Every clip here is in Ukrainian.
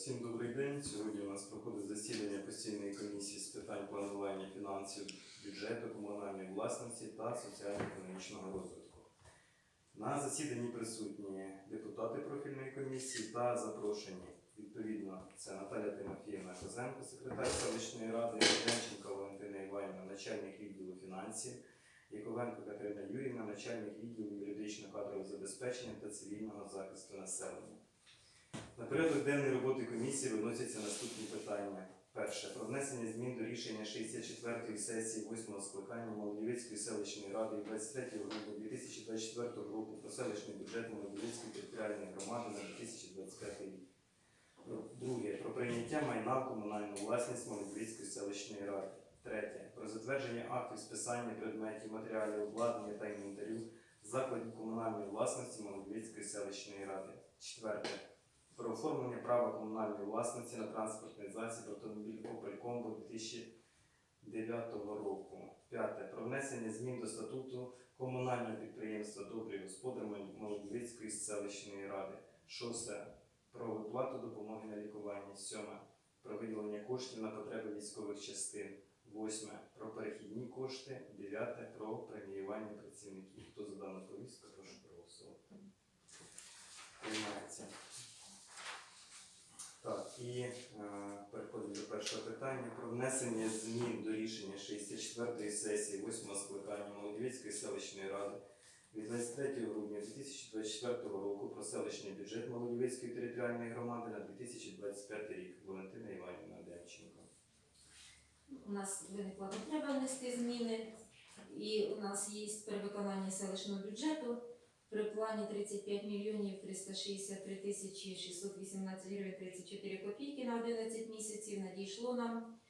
Всім добрий день. Сьогодні у нас проходить засідання постійної комісії з питань планування фінансів, бюджету, комунальної власності та соціально-економічного розвитку. На засіданні присутні депутати профільної комісії та запрошені. Відповідно, це Наталя Тимофіївна Козенко, секретар селищної ради, Демченко Валентина Іванівна, начальник відділу фінансів, Яковенко Катерина Юрівна, начальник відділу юридично-кадрового забезпечення та цивільного захисту населення. На порядок денний роботи комісії виносяться наступні питання. Перше. Про внесення змін до рішення 64-ї сесії 8-го скликання Молодівецької селищної ради 23 грудня 2024 року про селищний бюджет Молодівецької територіальної громади на 2025 рік. Друге. Про прийняття майна в комунальну власність Молодівецької селищної ради. Третє. Про затвердження актів списання предметів, матеріалів, обладнання та інвентарю закладів комунальної власності Молодівецької селищної ради. Четверте про оформлення права комунальної власності на транспортний засіб автомобіль Opel Combo 2009 року. П'яте. Про внесення змін до статуту комунального підприємства Добрий господар Молодівської селищної ради. Шосте. Про виплату допомоги на лікування. Сьоме. Про виділення коштів на потреби військових частин. Восьме. Про перехідні кошти. Дев'яте. Про преміювання працівників. Хто за дану повістку, прошу проголосувати. Приймається. Так, і е, переходимо до першого питання про внесення змін до рішення 64-ї сесії 8-го скликання Молодівської селищної ради від 23 грудня 2024 року про селищний бюджет Молодівської територіальної громади на 2025 рік. Валентина Іванівна Демченко. У нас виникла потреба внести зміни, і у нас є перевиконання селищного бюджету при плані 35 мільйонів 363 тисячі 618 гривень 34 копійки на 11 місяців. Надійшло нам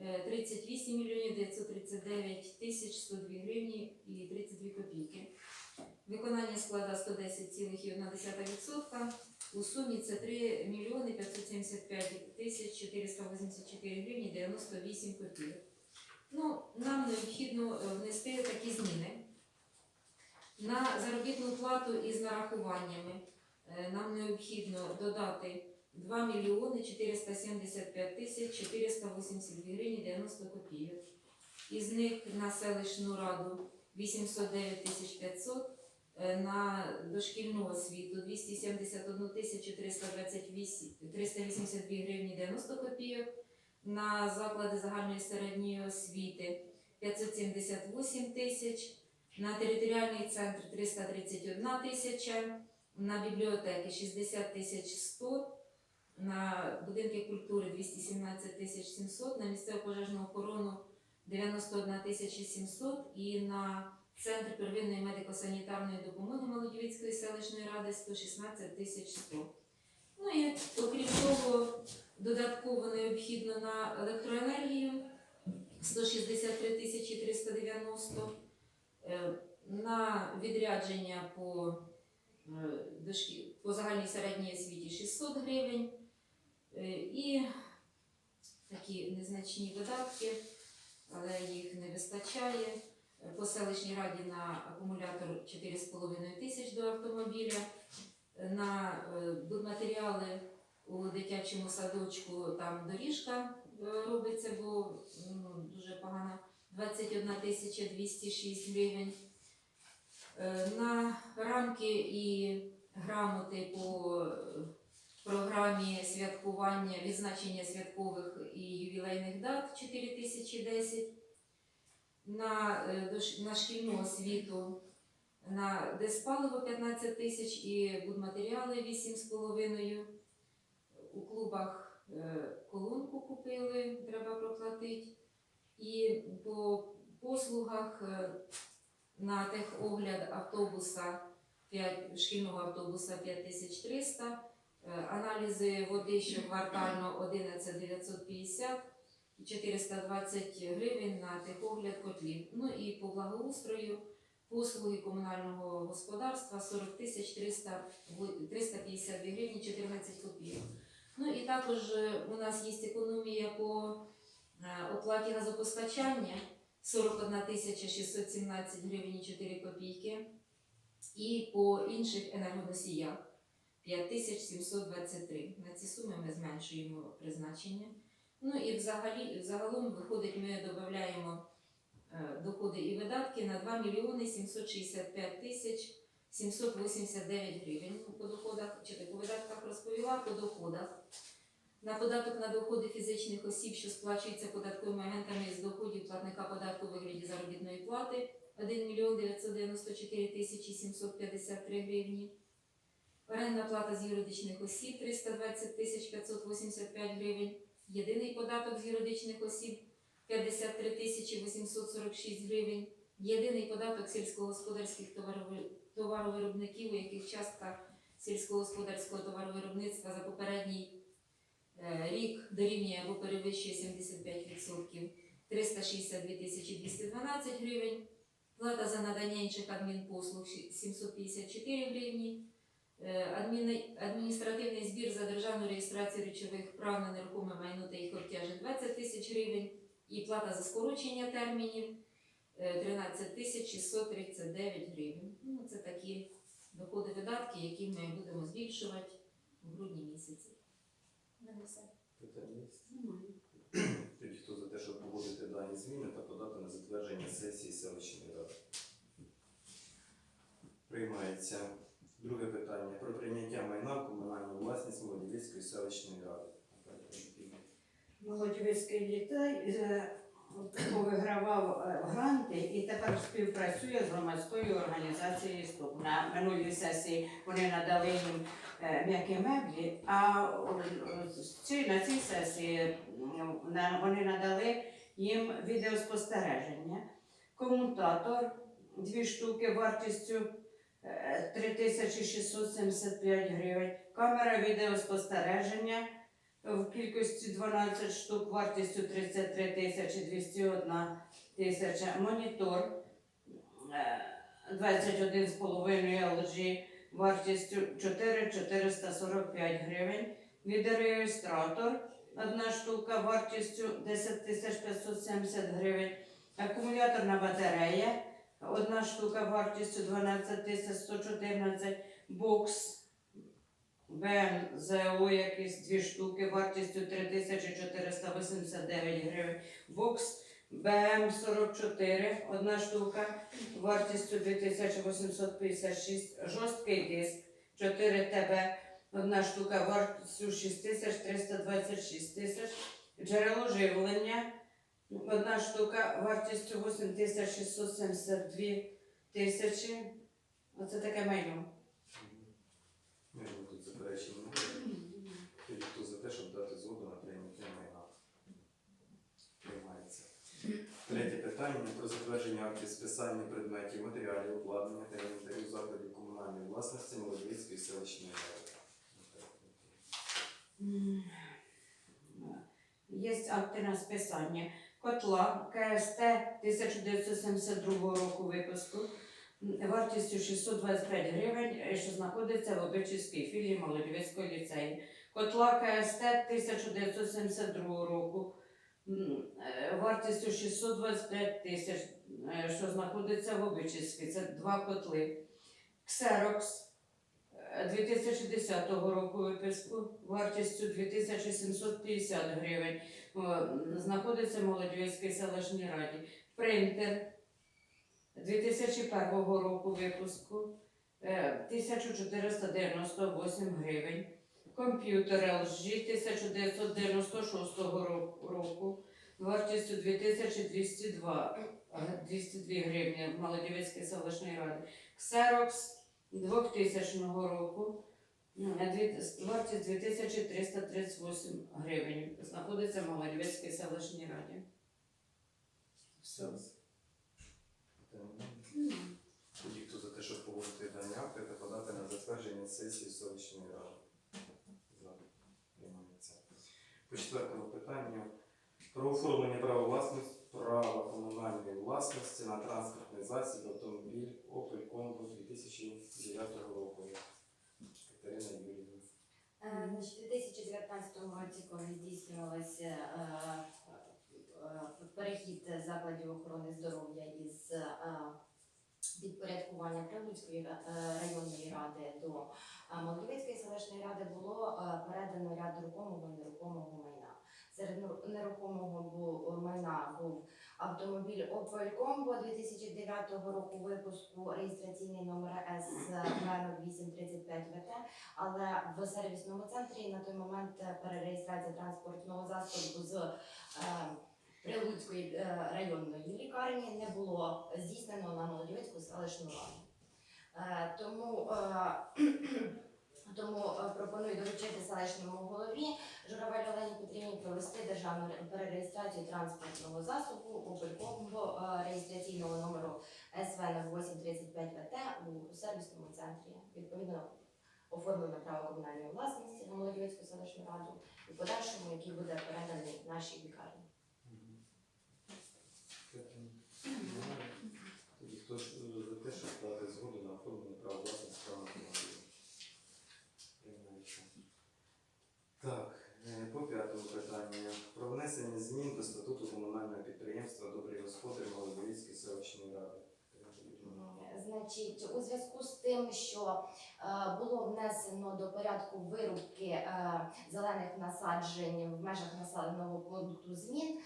е, 38 мільйонів 939 тисяч 102 гривні і 32 копійки. Виконання склада 110,1%. У сумі це 3 мільйони 575 тисяч 484 гривні 98 копійок. Ну, нам необхідно е, внести такі зміни. На заробітну плату із нарахуваннями е, нам необхідно додати 2 мільйони 475 тисяч 482 гривні 90 копійок. Із них на селищну раду 809 тисяч 500, е, на дошкільну освіту 271 тисячу 328 382 гривні 90 копійок, на заклади загальної середньої освіти 578 тисяч, на територіальний центр 331 тисяча, на бібліотеки 60 тисяч 100, на будинки культури 217 тисяч 700, на місцеву пожежну охорону 91 тисяча 700 і на Центр первинної медико-санітарної допомоги Молодівської селищної ради 116 тисяч 100. Ну і окрім того, додатково необхідно на електроенергію 163 тисячі 390, е, на відрядження по, е, по загальній середній освіті 600 гривень е, і такі незначні видатки, але їх не вистачає. По селищній раді на акумулятор 4,5 тисяч до автомобіля, на е, будматеріали у дитячому садочку там доріжка е, робиться, бо ну, дуже погано 21 206 гривень. Е, На рамки і грамоти по програмі святкування, відзначення святкових і ювілейних дат 4 тисячі 10 на, е, на шкільну освіту, на диспаливо 15 тисяч і будматеріали 8,5. У клубах е, колонку купили, треба проплатити. І по послугах е, на техогляд автобуса 5, шкільного автобуса 5300, е, аналізи води щоквартально 11950 і 420 гривень на техогляд котлів. Ну і по благоустрою послуги комунального господарства 40 тисяч 300 гу- 352 гривні 14 копійок. Ну і також е, у нас є економія по оплаті газопостачання 41 тисяча 617 гривень і 4 копійки. І по інших енергоносіях 5723. На ці суми ми зменшуємо призначення. Ну і взагалі, загалом виходить, ми додаємо е, доходи і видатки на 2 мільйони 765 тисяч 789 гривень Ну, по доходах, чи по видатках розповіла, по доходах. На податок на доходи фізичних осіб, що сплачуються податковими агентами з доходів платника податку у вигляді заробітної плати 1 мільйон 994 тисячі 753 гривні. Орендна плата з юридичних осіб 320 тисяч 585 гривень. Єдиний податок з юридичних осіб 53 тисячі 846 гривень. Єдиний податок сільськогосподарських товаровиробників, у яких частка сільськогосподарського товаровиробництва за попередній рік дорівнює або перевищує 75%, 362 тисячі 212 гривень. Плата за надання інших адмінпослуг 754 гривні. Е, Адміністративний збір за державну реєстрацію речових прав на нерухоме майно та їх обтяжень 20 тисяч гривень. І плата за скорочення термінів е, 13 тисяч 639 гривень. Ну, це такі доходи видатки, які ми будемо збільшувати в грудні місяці. Питання є? Тоді хто за те, щоб погодити дані зміни та подати на затвердження сесії селищної ради. Приймається. Друге питання про прийняття майна в комунальну власність Молодівської селищної ради. Молодівський ліцей е, повигравав е, гранти і тепер співпрацює з громадською організацією СТОП. На минулій сесії вони надали їм е, м'які меблі, а е, на цій сесії вони надали їм відеоспостереження. Комутатор дві штуки вартістю е, 3675 гривень. Камера відеоспостереження в кількості 12 штук вартістю 33 тисячі 201 тисяча. Монітор е, 21,5 LG вартістю 4 445 гривень. Відеореєстратор одна штука вартістю 10 тисяч 570 гривень. Акумуляторна батарея одна штука вартістю 12 тисяч 114 бокс БМЗО якісь дві штуки вартістю 3489 гривень. Бокс БМ44 одна штука вартістю 2856. Жорсткий диск 4 ТБ одна штука вартістю 6326 тисяч. Джерело живлення одна штука вартістю 8672 тисячі. Оце таке майно. Не будуть заперечень. Тоді хто за те, щоб дати згоду на прийняття майна. Приймається. Третє питання про затвердження актів списання предметів, матеріалів, обладнання та інвентарів закладів комунальної власності Молодівської селищної ради. Є акти на списання котла КСТ 1972 року випуску вартістю 625 гривень, е, що знаходиться в Обичівській філії Молодівського ліцею. Котла КСТ 1972 року вартістю 625 тисяч, е, що знаходиться в Обичівській. Це два котли. Ксерокс е, 2010 року випуску вартістю 2750 гривень. Знаходиться в Молодівській селищній раді. Принтер 2001 року випуску е, 1498 гривень. Комп'ютер LG 1996 року вартістю 2202 е, 202 гривні в Молодівській селищній раді. Xerox 2000 року Е, Вартість 2338 гривень. Знаходиться в Малолівецькій селищній раді. Все. Тоді хто за те, щоб погодити дані акти та подати на затвердження сесії селищної ради. За. Приймається. По четвертому питанню про оформлення права власності права комунальної власності на транспортний засіб автомобіль Opel Combo 2009 року. Катерина Юрійовна. Е, Значить, у 2019 році, коли здійснювався е, е, перехід закладів охорони здоров'я із підпорядкування Прилуцької е, районної ради до е, Молодівецької селищної ради було е, передано ряд рухомого і нерухомого майна. Серед нерухомого майна був автомобіль Opel Combo 2009 року випуску, реєстраційний номер СВ 835 ВТ, але в сервісному центрі на той момент перереєстрація транспортного засобу з Прилуцької е, районної лікарні не було здійснено на Молодівецьку селищну раду. Е, Тому, е, тому пропоную доручити селищному голові Журавель Олені Петрівні провести державну перереєстрацію транспортного засобу Опелькомбо реєстраційного номеру СВ 0835 ВТ у сервісному центрі. Відповідно, оформлено право комунальної власності на Молодівецьку селищну раду і подальшому, який буде переданий нашій лікарні. Тоді хто е, за те, щоб дати згоду на оформлення права власності. Так, е, по п'ятому питанню. Про внесення змін до статуту комунального підприємства Добрий господар Молодовільської селищної ради. Значить, у зв'язку з тим, що е, було внесено до порядку вирубки е, зелених насаджень в межах населеного пункту змін,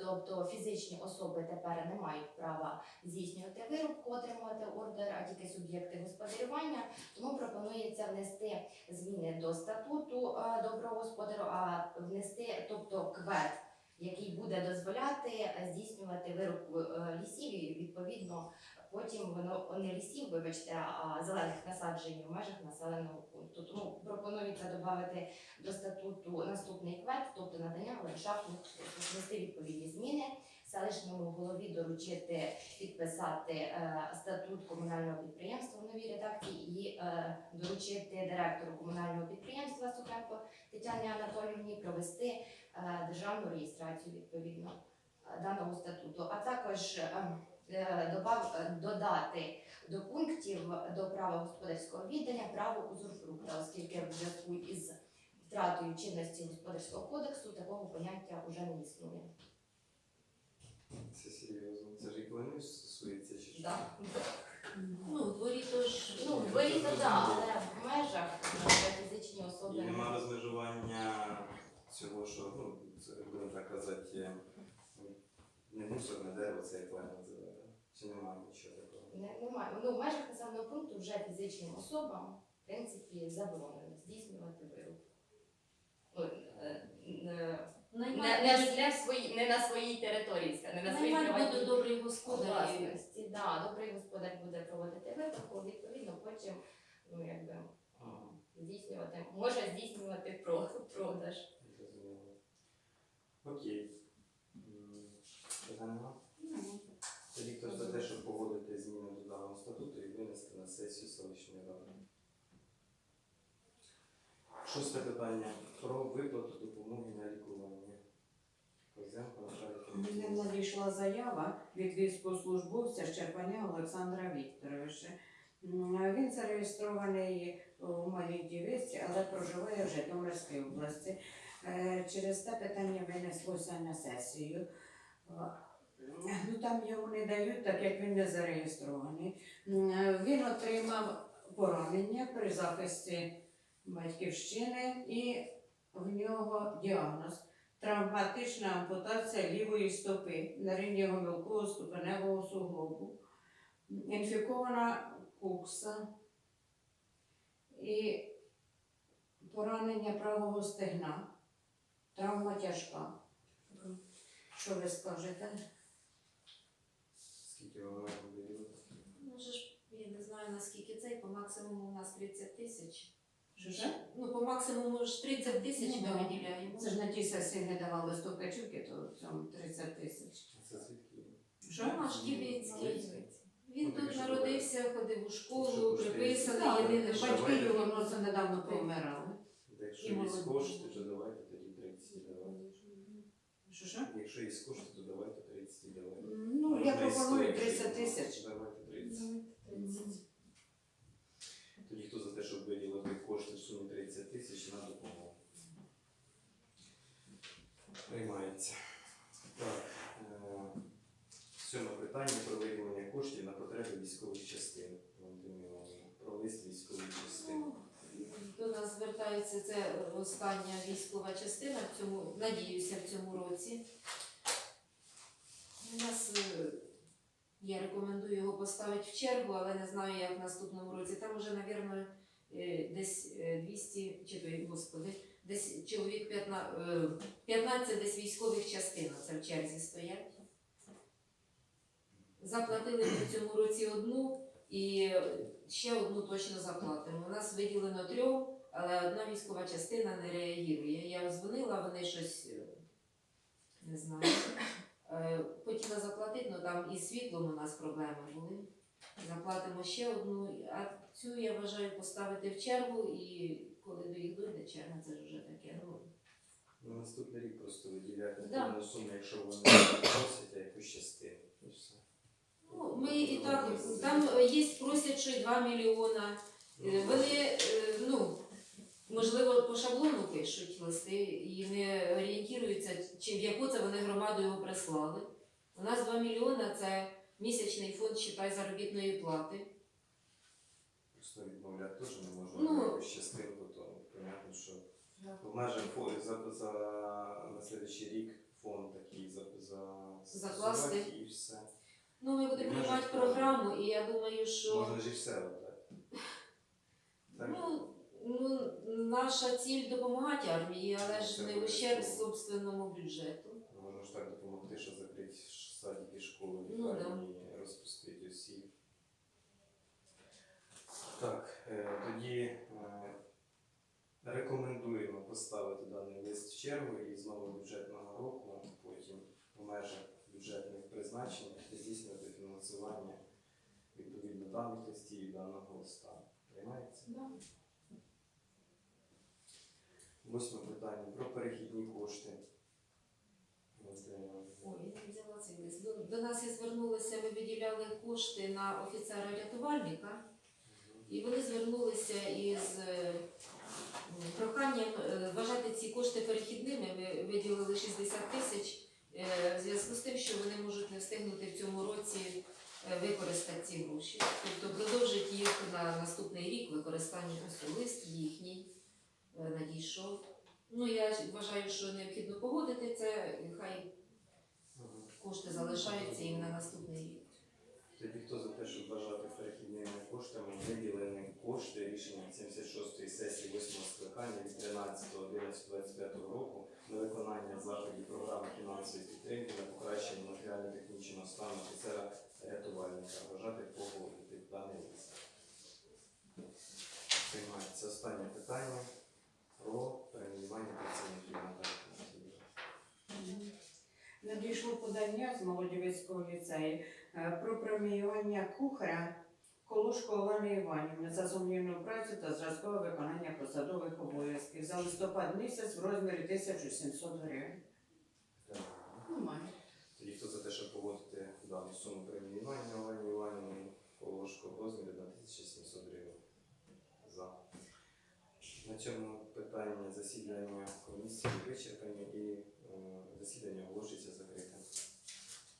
тобто фізичні особи тепер не мають права здійснювати вирубку, отримувати ордер, а тільки суб'єкти господарювання. Тому пропонується внести зміни до статуту е, доброго господару, а внести, тобто квет, який буде дозволяти е, здійснювати вирубку е, лісів і відповідно Потім воно не лісів, вибачте, а зелених насаджень в межах населеного пункту. Тому пропонується додати до статуту наступний квет, тобто надання ландшафтних внести відповідні зміни. Селищному голові доручити підписати е, статут комунального підприємства в новій редакції і е, доручити директору комунального підприємства Сухенко Тетяні Анатоліївні провести е, державну реєстрацію відповідно даного статуту, а також додати до пунктів до права господарського віддання право узурпрукта, оскільки в зв'язку із втратою чинності господарського кодексу такого поняття вже не існує. Це серйозно. Це ж і стосується чи що? Да. Ну, в дворі теж. Ну, в дворі то да, але в межах фізичні особи. І нема розмежування цього, що, ну, це будемо так казати, е, не мусорне дерево, це як клен називає. Чи немає нічого такого? Не, немає. Ну, в межах населеного пункту вже фізичним особам, в принципі, заборонено здійснювати вирубку. Ну, е, е, не, не, не, в своїй- не на своїй території, не на своїй приватній буде добрий господар. власності. Да, добрий господар буде проводити випадку, відповідно, потім ну, якби, Ага, здійснювати, може здійснювати про- продаж. зрозуміло. Окей. М, Питань нема? Хто ж за те, щоб погодити зміни до даного статуту і винести на сесію селищної ради. Шосте питання про виплату допомоги на лікування. Козенко Мені надійшла заява від військовослужбовця Щерпаня Олександра Вікторовича. Він зареєстрований у Малій Дівиці, але проживає в Житомирській області. Е, Через те питання винеслося на сесію. Е, Ну там йому не дають, так як він не зареєстрований. Він отримав поранення при захисті батьківщини і в нього діагноз травматична ампутація лівої стопи на рівні гомілкового ступеневого суглобу, інфікована кукса і поранення правого стегна, травма тяжка. Що ви скажете? Скільки ви маєте виділити? Може ж, я не знаю наскільки цей, по максимуму у нас 30 тисяч. Що ж? Ну, по максимуму ж 30 тисяч Ну, ми виділяємо. Це ж на тій сесії не давали стопкачівки, то в цьому 30 тисяч. Це звідки? Що? Наш Ківецький. Він Ну, тут що народився, ходив у школу, приписаний, Так, єдине, що Батьки його ну, це недавно помирали. Якщо І є молоді. кошти, то давайте тоді 30 і давайте. Що що? Якщо є кошти, то давайте 30 і давайте. Ну, я пропоную 100, 30 тисяч. Давайте 30. Тоді хто за те, щоб виділити кошти в сумі 30 тисяч на допомогу? Приймається. Так. е, Сьоме питання про виділення коштів на потреби військових нас звертається, це остання військова частина в цьому, надіюся, в цьому році. У нас е, я рекомендую його поставити в чергу, але не знаю, як в наступному році. Там вже, мабуть, десь е, 200, чи то, господи, десь чоловік 15, е, 15 десь військових частин це в черзі стоять. Заплатили в цьому році одну і ще одну точно заплатимо. У нас виділено трьом, але одна військова частина не реагує. Я дзвонила, вони щось е, не знаю. Е, Хотіла заплатити, але там і світлом у нас проблеми були. Заплатимо ще одну, а цю я вважаю поставити в чергу і коли до їх дойде черга, це ж вже таке. Ну, На наступний рік просто виділяти Да. суму, якщо вони просять, а якусь частину. І все. Ну, ми і так, там е, є й 2 мільйона. Е, Вони, е, ну, можливо, по шаблону пишуть листи і не орієнтуються, чи в яку це вони громаду його прислали. У нас 2 мільйона це місячний фонд считай заробітної плати. Просто відмовляти теж не можна Ну. частинку, то понятно, що в межах за, за на слідчий рік фонд такий за, за Закласти. і все. Ну, ми будемо Може, приймати програму, і я думаю, що Можна ж і все. Так? ну, ну, наша ціль допомагати армії, але ж не в ущерб собственному бюджету. Можна ж так допомогти, що закрити ш- садики, школи, Ну, лікарні, розпустити усі. Так, е, тоді е, рекомендуємо поставити даний лист в чергу і з нового бюджетного року потім в межах бюджетних призначень здійснювати фінансування відповідно даних листів і даного листа. Приймається? Восьме питання про перехідні кошти. Ой, я не взяла цей лист. До, до нас і звернулися, ми виділяли кошти на офіцера рятувальника, і вони звернулися із е, проханням е, вважати ці кошти перехідними. Ми виділили 60 тисяч е, в зв'язку з тим, що вони можуть не встигнути в цьому році використати ці гроші. Тобто продовжить їх на наступний рік використання ось лист їхній е, надійшов. Ну, я вважаю, що необхідно погодити це, хай кошти залишаються їм на наступний рік. Тоді хто за те, щоб вважати перехідними коштами виділені кошти рішення 76-ї сесії 8 скликання від 13.11.25 року на виконання заходів програми фінансової підтримки на покращення матеріально-технічного стану офіцера рятувальника. Вважати погодити даний лист. Приймається останнє питання про перейменування працівників Олексіївни. Надійшло подання з Молодівецького ліцею е, про преміювання кухаря Колушко Олени Іванівни за сумнівну працю та зразкове виконання посадових обов'язків за листопад місяць в розмірі 1700 гривень. Немає. Тоді хто за те, щоб погодити дану суму перейменування Олені Іванівни Полошко в розмірі на 1700 гривень. За. На цьому питання засідання комісії вичерпані і е, засідання оголошується закритим.